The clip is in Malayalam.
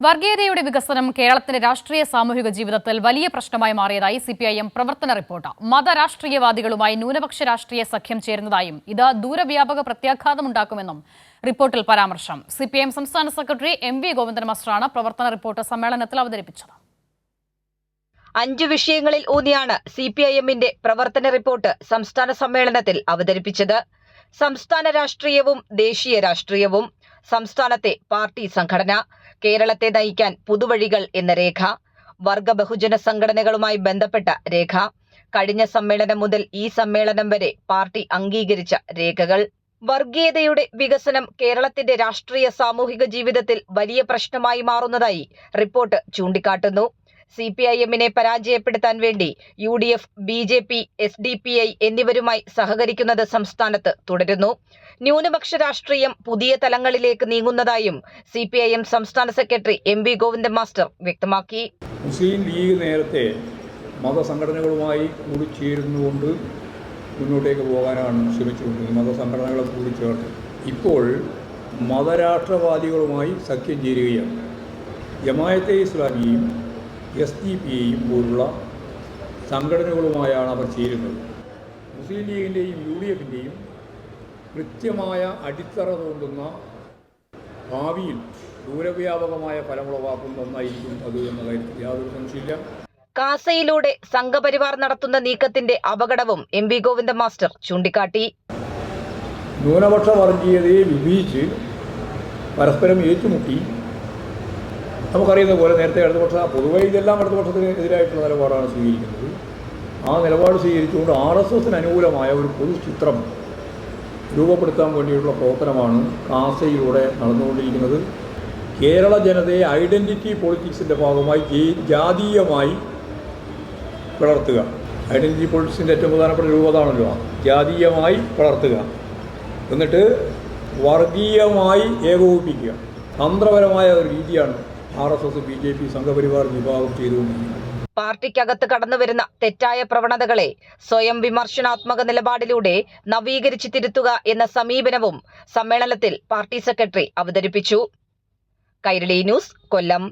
വർഗീയതയുടെ വികസനം കേരളത്തിന്റെ രാഷ്ട്രീയ സാമൂഹിക ജീവിതത്തിൽ വലിയ പ്രശ്നമായി മാറിയതായി സിപിഐഎം പ്രവർത്തന റിപ്പോർട്ട്. മതരാഷ്ട്രീയവാദികളുമായി ന്യൂനപക്ഷ രാഷ്ട്രീയ സഖ്യം ചേരുന്നതായും ഇത് ദൂരവ്യാപക പ്രത്യാഘാതമുണ്ടാക്കുമെന്നും റിപ്പോർട്ടിൽ പരാമർശം. സി പി ഐ എം സംസ്ഥാന സെക്രട്ടറി എം വി ഗോവിന്ദൻ മാസ്റ്ററാണ് പ്രവർത്തന റിപ്പോർട്ട് സമ്മേളനത്തിൽ അവതരിപ്പിച്ചത്. അഞ്ച് വിഷയങ്ങളിൽ ഊന്നിയാണ് സി പി ഐ എമ്മിന്റെ പ്രവർത്തന റിപ്പോർട്ട് സംസ്ഥാന സമ്മേളനത്തിൽ അവതരിപ്പിച്ചത്. സംസ്ഥാന രാഷ്ട്രീയവും ദേശീയ രാഷ്ട്രീയവും സംസ്ഥാനത്തെ പാർട്ടി സംഘടന കേരളത്തെ നയിക്കാൻ പുതുവഴികൾ എന്ന രേഖ വർഗ ബഹുജന സംഘടനകളുമായി ബന്ധപ്പെട്ട രേഖ കഴിഞ്ഞ സമ്മേളനം മുതൽ ഈ സമ്മേളനം വരെ പാർട്ടി അംഗീകരിച്ച രേഖകൾ. വർഗീയതയുടെ വികസനം കേരളത്തിന്റെ രാഷ്ട്രീയ സാമൂഹിക ജീവിതത്തിൽ വലിയ പ്രശ്നമായി മാറുന്നതായി റിപ്പോർട്ട് ചൂണ്ടിക്കാട്ടുന്നു. സി പി ഐ എമ്മിനെ പരാജയപ്പെടുത്താൻ വേണ്ടി U D F B J P S D P I എന്നിവരുമായി സഹകരിക്കുന്നത് സംസ്ഥാനത്ത് തുടരുന്നു. ന്യൂനപക്ഷ രാഷ്ട്രീയം പുതിയ തലങ്ങളിലേക്ക് നീങ്ങുന്നതായും സി പി ഐ എം സംസ്ഥാന secretary M V Govindan master വ്യക്തമാക്കി. മുസ്ലിം ലീഗ് നേരത്തെ മതസംഘടനകളുമായി കൂടിച്ചേരുന്നുകൊണ്ട് മുന്നോട്ടേക്ക് പോകാനാണ് ശ്രമിച്ചുകൊണ്ടിരുന്നത്. മതസംഘടനകളെ കൂടി ചേർത്ത്. ഇപ്പോൾ മതരാഷ്ട്രവാദികളുമായി സഖ്യം ചേരുകയാണ്. ജമായത്തെ ഇസ്ലാമിയെയും എസ് ഡി പി എയും പോലുള്ള സംഘടനകളുമായാണ് അവർ ചേരുന്നത്. മുസ്ലിം ലീഗിന്റെയും യു ഡി എഫിന്റെയും കൃത്യമായ അടിത്തറ തോണ്ടുന്ന ഭാവിയിൽ ദൂരവ്യാപകമായ ഫലമുളവാക്കുന്ന ഒന്നായിരിക്കും അത് എന്ന കാര്യത്തിൽ യാതൊരു സംശയമില്ല കാസയിലൂടെ സംഘപരിവാർ നടത്തുന്ന നീക്കത്തിന്റെ അപകടവും എം വി ഗോവിന്ദ മാസ്റ്റർ ചൂണ്ടിക്കാട്ടി. ന്യൂനപക്ഷ വർഗീയതയെ വിഭജിച്ച് പരസ്പരം ഏറ്റുമുട്ടി. നമുക്കറിയുന്ന പോലെ നേരത്തെ ഇടതുപക്ഷ പൊതുവേ ഇതെല്ലാം ഇടതുപക്ഷത്തിന് എതിരായിട്ടുള്ള നിലപാടാണ് സ്വീകരിക്കുന്നത്. ആ നിലപാട് സ്വീകരിച്ചുകൊണ്ട് ആർ എസ് എസിന് അനുകൂലമായ ഒരു പൊതു ചിത്രം രൂപപ്പെടുത്താൻ വേണ്ടിയിട്ടുള്ള പ്രവർത്തനമാണ് കാസയിലൂടെ നടന്നുകൊണ്ടിരിക്കുന്നത്. കേരള ജനതയെ ഐഡന്റിറ്റി പൊളിറ്റിക്സിന്റെ ഭാഗമായി ജാതീയമായി പിളർത്തുക. ഐഡന്റിറ്റി പൊളിറ്റിക്സിന്റെ ഏറ്റവും പ്രധാനപ്പെട്ട രൂപതാണല്ലോ ജാതീയമായി പിളർത്തുക. എന്നിട്ട് വർഗീയമായി ഏകോപിപ്പിക്കുക. തന്ത്രപരമായ ഒരു രീതിയാണ് R S S B J P Sangh Parivar വിഭാഗം ചെയ്തുകൊണ്ടിരിക്കുന്നത് പാർട്ടിക്കകത്ത് കടന്നുവരുന്ന തെറ്റായ പ്രവണതകളെ സ്വയം വിമർശനാത്മക നിലപാടിലൂടെ നവീകരിച്ച് തിരുത്തുക എന്ന സമീപനവും സമ്മേളനത്തിൽ പാർട്ടി സെക്രട്ടറി അവതരിപ്പിച്ചു. കൈരളി ന്യൂസ് കൊല്ലം.